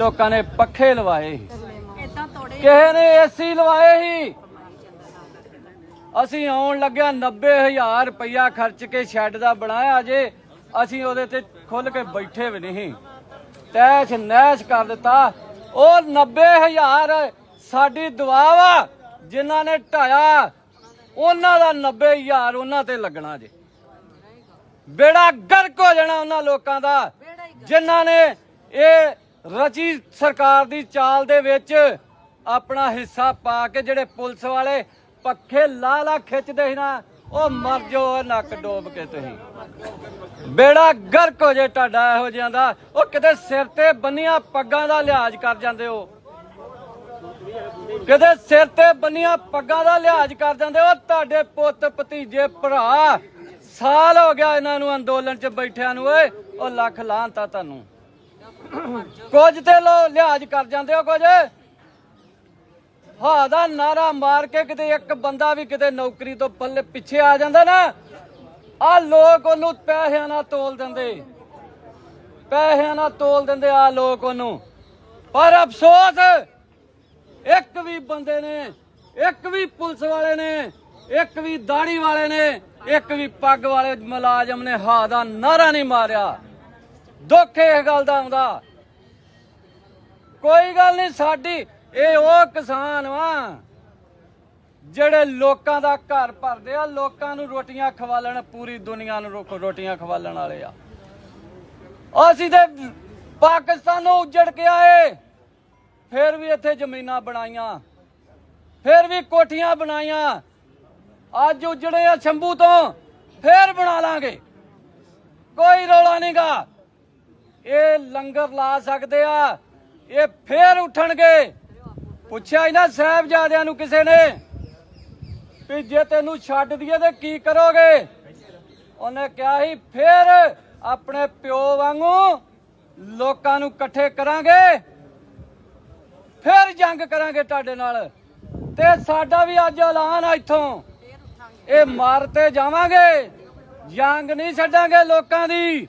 ਲੋਕਾਂ ਨੇ ਪੱਖੇ ਲਵਾਏ ਸੀ। ਇਦਾਂ ਤੋੜੇ। ਕਿਸੇ ਨੇ ਏਸੀ ਲਵਾਏ ਸੀ। ਅਸੀਂ ਆਉਣ ਲੱਗਿਆ 90000 ਰੁਪਇਆ ਖਰਚ ਕੇ ਸ਼ੈੱਡ ਦਾ ਬਣਾਇਆ ਜੇ ਅਸੀਂ ਉਹਦੇ ਤੇ ਖੁੱਲ ਕੇ ਬੈਠੇ ਵੀ ਨਹੀਂ। ਤੈਸ਼ ਨੈਸ਼ ਕਰ ਦਿੱਤਾ। ਉਹ 90000 ਸਾਡੀ ਦੁਆ ਵਾ ਜਿਨ੍ਹਾਂ ਨੇ ਢਾਇਆ ਉਹਨਾਂ ਦਾ 90000 ਉਹਨਾਂ ਤੇ ਲੱਗਣਾ ਜੇ। ਬੇੜਾ ਗਰਕ ਹੋ ਜਾਣਾ ਉਹਨਾਂ ਲੋਕਾਂ ਦਾ ਜਿਨ੍ਹਾਂ ਨੇ ਇਹ ਰਚੀ ਸਰਕਾਰ ਦੀ ਚਾਲ ਦੇ ਵਿੱਚ ਆਪਣਾ ਹਿੱਸਾ ਪਾ ਕੇ ਜਿਹੜੇ ਪੁਲਿਸ ਵਾਲੇ ਪੱਖੇ ਲਾ ਲਾ ਖਿੱਚਦੇ ਸੀ ਨਾ, ਉਹ ਮਰ ਜਾਓ ਨੱਕ ਡੋਬ ਕੇ ਤੁਸੀਂ। ਬੇੜਾ ਗਰਕ ਹੋ ਜੇ ਤੁਹਾਡਾ ਇਹੋ ਜਿਹਾਂ ਦਾ, ਉਹ ਕਿਤੇ ਸਿਰ ਤੇ ਬੰਨੀਆਂ ਪੱਗਾਂ ਦਾ ਲਿਹਾਜ਼ ਕਰ ਜਾਂਦੇ ਹੋ। ਕਿਤੇ ਸਿਰ ਤੇ ਬੰਨੀਆਂ ਪੱਗਾਂ ਦਾ ਲਿਹਾਜ਼ ਕਰ ਜਾਂਦੇ ਹੋ, ਤੁਹਾਡੇ ਪੁੱਤ ਭਤੀਜੇ ਭਰਾ ਸਾਲ ਹੋ ਗਿਆ ਇਹਨਾਂ ਨੂੰ ਅੰਦੋਲਨ 'ਚ ਬੈਠਿਆਂ ਨੂੰ, ਓਏ, ਉਹ ਲੱਖ ਲਾਂਤਾ ਤੁਹਾਨੂੰ। ਕੁਝ ਤੇ ਲੋ ਲਿਹਾਜ਼ ਕਰ ਜਾਂਦੇ ਹੋ ਕੁਝ? ਹਾਂ ਦਾ ਨਾਰਾ ਮਾਰ ਕੇ ਕਿਤੇ ਇੱਕ ਬੰਦਾ ਵੀ ਕਿਤੇ ਨੌਕਰੀ ਤੋਂ ਪੱਲੇ ਪਿੱਛੇ ਆ ਜਾਂਦਾ ਨਾ ਆ ਲੋਕ ਉਹਨੂੰ ਪੈਸਿਆਂ ਨਾਲ ਤੋਲ ਦਿੰਦੇ। ਪੈਸਿਆਂ ਨਾਲ ਤੋਲ ਦਿੰਦੇ ਆ ਲੋਕ ਉਹਨੂੰ। ਪਰ ਅਫਸੋਸ, ਇੱਕ ਵੀ ਬੰਦੇ ਨੇ, ਇੱਕ ਵੀ ਪੁਲਿਸ ਵਾਲੇ ਨੇ, ਇੱਕ ਵੀ ਦਾੜੀ ਵਾਲੇ ਨੇ, ਇੱਕ ਵੀ ਪੱਗ ਵਾਲੇ ਮੁਲਾਜ਼ਮ ਨੇ ਹਾ ਦਾ ਨਾਰਾ ਨਹੀਂ ਮਾਰਿਆ। ਦੁੱਖ ਇਸ ਗੱਲ ਦਾ ਆਉਂਦਾ। ਕੋਈ ਗੱਲ ਨਹੀਂ, ਸਾਡੀ ਇਹ ਉਹ ਕਿਸਾਨ ਵਾ, ਜਿਹੜੇ ਲੋਕਾਂ ਦਾ ਘਰ ਭਰਦੇ ਆ, ਲੋਕਾਂ ਨੂੰ ਰੋਟੀਆਂ ਖਵਾਲਣ, ਪੂਰੀ ਦੁਨੀਆ ਨੂੰ ਰੋ- ਰੋਟੀਆਂ ਖਵਾਲਣ ਵਾਲੇ ਆ। ਅਸੀਂ ਤੇ ਪਾਕਿਸਤਾਨ ਨੂੰ ਉੱਜੜ ਕੇ ਆਏ, ਫਿਰ ਵੀ ਇੱਥੇ ਜ਼ਮੀਨਾਂ ਬਣਾਈਆਂ, ਫਿਰ ਵੀ ਕੋਠੀਆਂ ਬਣਾਈਆਂ, ਅੱਜ ਉੱਜੜੇ ਆ ਸ਼ੰਭੂ ਤੋਂ, ਫੇਰ ਬਣਾ ਲਾਂਗੇ। ਕੋਈ ਰੌਲਾ ਨਹੀਂਗਾ ਇਹ ਲੰਗਰ ਲਾ ਸਕਦੇ ਆ, ਇਹ ਫੇਰ ਉੱਠਣਗੇ। ਪੁੱਛਿਆ ਇਹਨਾਂ ਸਾਹਿਬਜ਼ਾਦਿਆਂ ਨੂੰ ਕਿਸੇ ਨੇ ਵੀ ਜੇ ਤੈਨੂੰ ਛੱਡ ਦਈਏ ਤੇ ਕੀ ਕਰੋਗੇ? ਉਹਨੇ ਕਿਹਾ ਸੀ, ਫੇਰ ਆਪਣੇ ਪਿਓ ਵਾਂਗੂ ਲੋਕਾਂ ਨੂੰ ਇਕੱਠੇ ਕਰਾਂਗੇ। ਫੇਰ ਜੰਗ ਕਰਾਂਗੇ ਤੁਹਾਡੇ ਨਾਲ। ਤੇ ਸਾਡਾ ਵੀ ਅੱਜ ਐਲਾਨ ਆ ਇੱਥੋਂ। ਇਹ ਮਾਰ ਤੇ ਜਾਵਾਂਗੇ, ਜੰਗ ਨਹੀਂ ਛੱਡਾਂਗੇ ਲੋਕਾਂ ਦੀ।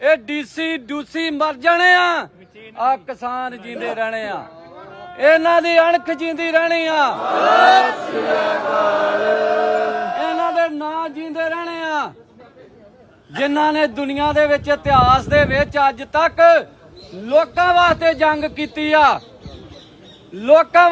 ਇਹ ਡੀਸੀ ਡੂਸੀ ਮਰ ਜਾਣੇ ਆ। ਆ ਕਿਸਾਨ ਜਿੰਦੇ ਰਹਿਣੇ ਆ। ਇਹਨਾਂ ਦੀ ਅਣਖ ਜਿੰਦੀ ਰਹਿਣੀ ਆ। ਇਹਨਾਂ ਦੇ ਨਾਂ ਜਿੰਦੇ ਰਹਿਣੇ ਆ। ਜਿਨ੍ਹਾਂ ਨੇ ਦੁਨੀਆ ਦੇ ਵਿੱਚ ਇਤਿਹਾਸ ਦੇ ਵਿੱਚ ਅੱਜ ਤੱਕ ਲੋਕਾਂ ਵਾਸਤੇ ਜੰਗ ਕੀਤੀ ਆ। ਲੋਕਾਂ